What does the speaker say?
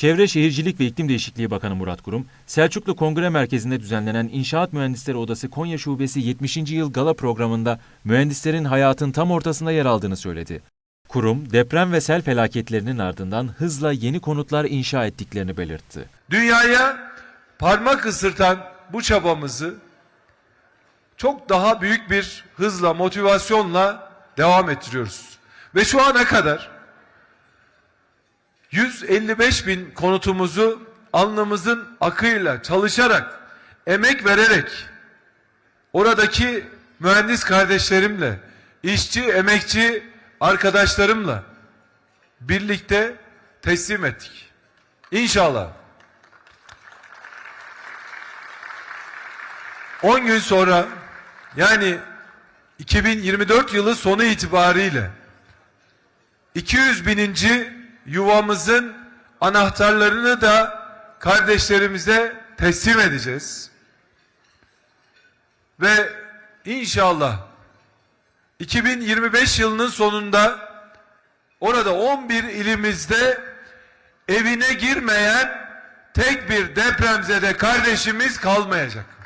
Çevre Şehircilik ve İklim Değişikliği Bakanı Murat Kurum, Selçuklu Kongre Merkezi'nde düzenlenen İnşaat Mühendisleri Odası Konya Şubesi 70. yıl gala programında mühendislerin hayatın tam ortasında yer aldığını söyledi. Kurum, deprem ve sel felaketlerinin ardından hızla yeni konutlar inşa ettiklerini belirtti. Dünyaya parmak ısırtan bu çabamızı çok daha büyük bir hızla, motivasyonla devam ettiriyoruz. Ve şu ana kadar 155 bin konutumuzu alnımızın akıyla çalışarak, emek vererek, oradaki mühendis kardeşlerimle, işçi, emekçi arkadaşlarımla birlikte teslim ettik. İnşallah 10 gün sonra yani 2024 yılı sonu itibariyle 200 bininci yuvamızın anahtarlarını da kardeşlerimize teslim edeceğiz. Ve inşallah 2025 yılının sonunda orada 11 ilimizde evine girmeyen tek bir depremzede kardeşimiz kalmayacak.